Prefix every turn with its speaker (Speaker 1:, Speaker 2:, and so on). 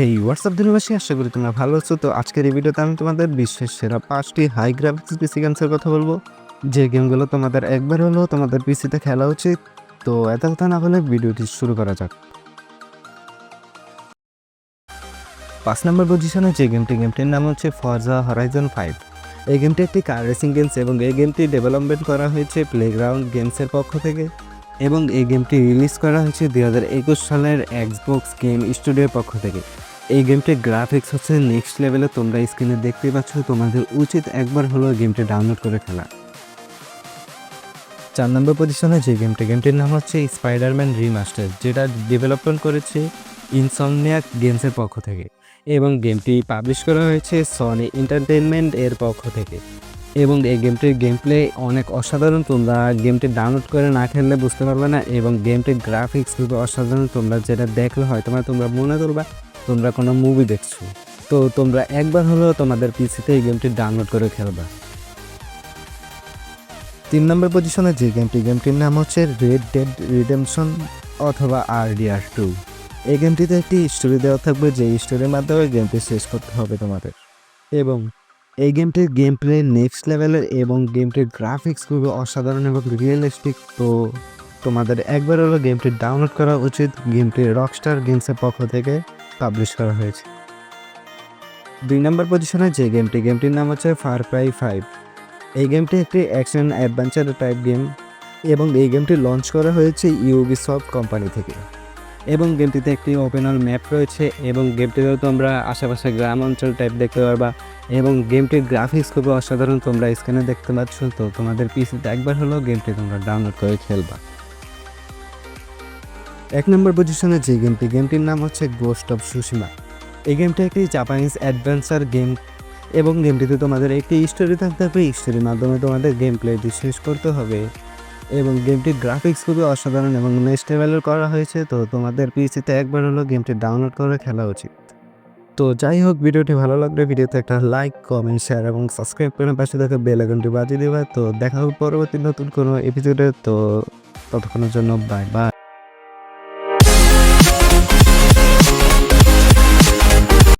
Speaker 1: হেই WhatsApp দিনবাসী আশা করি তোমরা ভালো আছো। তো আজকের এই ভিডিওতে আমি তোমাদের বিশ্বের সেরা পাঁচটি হাই গ্রাফিক্স পিসি গেমসের কথা বলব। যে গেমগুলো তোমাদের একবার হলেও তোমাদের পিসিতে খেলা উচিত। তো এত কথা না বলে ভিডিওটি শুরু করা যাক। পাঁচ নম্বর পজিশনে যে গেমটি গেমটির নাম হচ্ছে ফরজা হরাইজন ফাইভ এই গেমটি একটি কার রেসিং গেমস এবং এই গেমটি ডেভেলপমেন্ট করা হয়েছে প্লেগ্রাউন্ড গেমসের পক্ষ থেকে। এবং এই গেমটি রিলিজ করা হয়েছে দু হাজার একুশ সালের এক্সবক্স গেম স্টুডিওর পক্ষ থেকে। এই গেমটির গ্রাফিক্স হচ্ছে নেক্সট লেভেলে তোমরা স্ক্রিনে দেখতে পাচ্ছ, তোমাদের উচিত একবার হলেও গেমটি ডাউনলোড করে খেলা চার নম্বর পজিশনে যে গেমটি, গেমটির নাম হচ্ছে স্পাইডারম্যান রিমাস্টার যেটা ডেভেলপমেন্ট করেছে ইনসমনিয়াক গেমসের পক্ষ থেকে। এবং গেমটি পাবলিশ করা হয়েছে সনি এন্টারটেনমেন্ট এর পক্ষ থেকে। এবং এই গেমটির গেম প্লে অনেক অসাধারণ, তোমরা গেমটি ডাউনলোড করে না খেললে বুঝতে পারবে না। এবং গেমটির গ্রাফিক্স খুবই অসাধারণ, তোমরা যেটা দেখলে হয় তোমার তোমরা মনে করবা তোমরা কোনো মুভি দেখছ, তো তোমরা একবার হলেও তোমাদের পিসিতে এই গেমটি ডাউনলোড করে খেলবা। তিন নম্বর পজিশনে যে গেমটি গেমটির নাম হচ্ছে রেড ডেড রিডেমশন অথবা আরডিআর টু এই গেমটিতে একটি স্টোরি দেওয়া থাকবে যে স্টোরির মাধ্যমে গেমটি শেষ করতে হবে তোমাদের। এবং এই গেমটির গেম প্লে নেক্সট লেভেলের এবং গেমটির গ্রাফিক্স খুবই অসাধারণ এবং রিয়েলিস্টিক তো তোমাদের একবার হলো গেমটি ডাউনলোড করা উচিত গেমটি রকস্টার গেমসের পক্ষ থেকে। পাবলিশ করা হয়েছে। দুই নম্বর পজিশনে যে গেমটি গেমটির নাম হচ্ছে ফার প্রাই ফাইভ এই গেমটি একটি অ্যাকশন অ্যাডভেঞ্চার টাইপ গেম এবং এই গেমটি লঞ্চ করা হয়েছে ইউবি সফট কোম্পানি থেকে। এবং গেমটিতে একটি ওপেনাল ম্যাপ রয়েছে এবং গেমটিতেও তোমরা আশেপাশে গ্রাম অঞ্চল টাইপ দেখতে পারবা এবং গেমটির গ্রাফিক্স খুবই অসাধারণ তোমরা স্ক্রিনে দেখতে পাচ্ছ। তো তোমাদের পিসিতে একবার হলেও গেমটি তোমরা ডাউনলোড করে খেলবা। এক নম্বর পজিশনে যে গেমটি গেমটির নাম হচ্ছে গোস্ট অফ সুশিমা এই গেমটি একটি জাপানিজ অ্যাডভেঞ্চার গেম এবং গেমটিতে তোমাদের একটি স্টোরি থাকতে হবে। স্টোরির মাধ্যমে তোমাদের গেম প্লেটি শেষ করতে হবে এবং গেমটির গ্রাফিক্স খুবই অসাধারণ এবং নেক্সট লেভেলের করা হয়েছে। তো তোমাদের পিসিতে একবার হলো গেমটি ডাউনলোড করে খেলা উচিত। তো যাই হোক, ভিডিওটি ভালো লাগলে ভিডিওতে একটা লাইক কমেন্ট শেয়ার এবং সাবস্ক্রাইব করে পাশে থাকা বেল আইকনটি বাজিয়ে দেবা। তো দেখা হবে পরবর্তী নতুন কোনো এপিসোডে তো ততক্ষণের জন্য বাই বাই